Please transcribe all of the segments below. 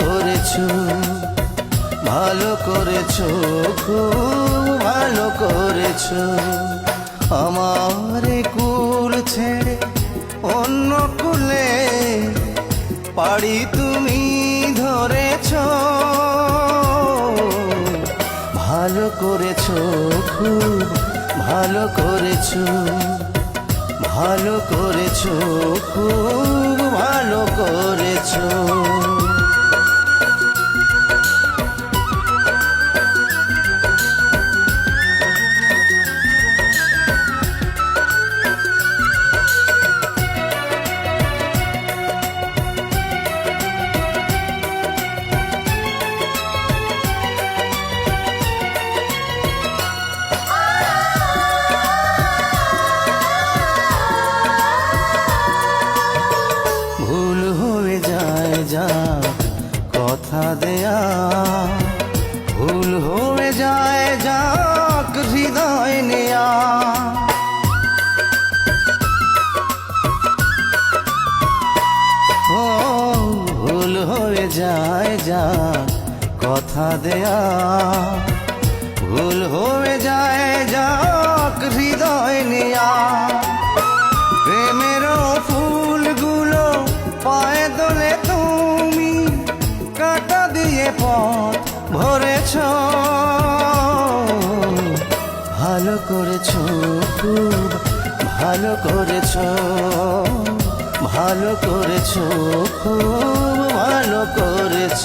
করেছ, ভালো করেছ, খুব ভালো করেছ। আমার কুল ছেড়ে অন্য কুলে, পাড়ি তুমি ধরেছো। ভালো করেছ, খুব ভালো করেছ ভালো করেছ, খুব ভালো করেছ। কথা দেয়া। ভুল হয়ে যায়, যাক হৃদয় নেয়া। ভুল হয়ে যায় যা কথা দেয়া। ভুল হয়ে যায়, যাক হৃদয় নেয়া। ভরেছ ভালো করেছ খুব ভালো করেছ ভালো করেছ খুব ভালো করেছ।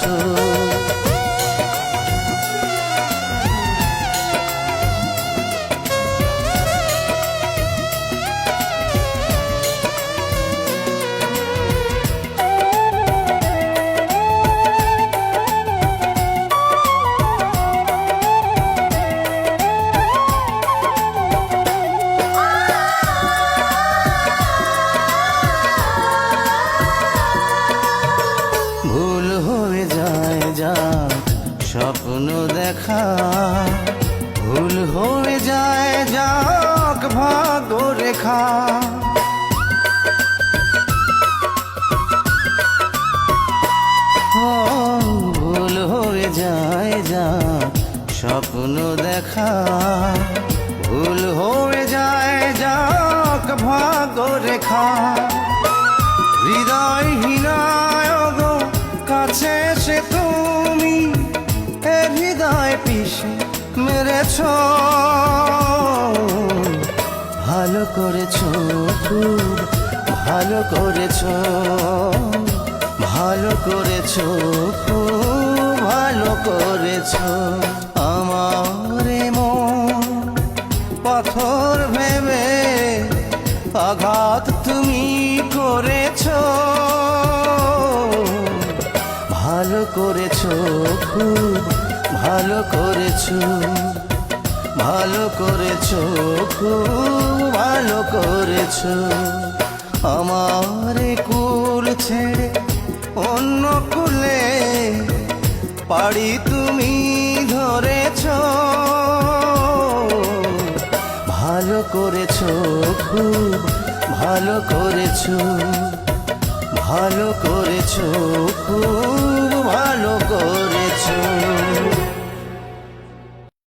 দেখা। ভুল হয়ে যায় যাক ভাগ্য রেখা ভুল হয়ে যায় যা স্বপ্ন দেখা। ভুল হয়ে যায় যাক ভাগ্য রেখা হৃদয় হৃদয় মেরেছ ভালো করেছ খুব ভালো করেছ। ভালো করেছ খুব ভালো করেছ। আমার মন পাথর ভেবে আঘাত তুমি করেছ। ভালো করেছ খুব ভালো করেছ ভালো করেছ, খুব ভালো করেছ। আমার কুল ছেড়ে অন্য কুলে পাড়ি তুমি ধরেছ। ভালো করেছ, খুব ভালো করেছ ভালো করেছ, খুব ভালো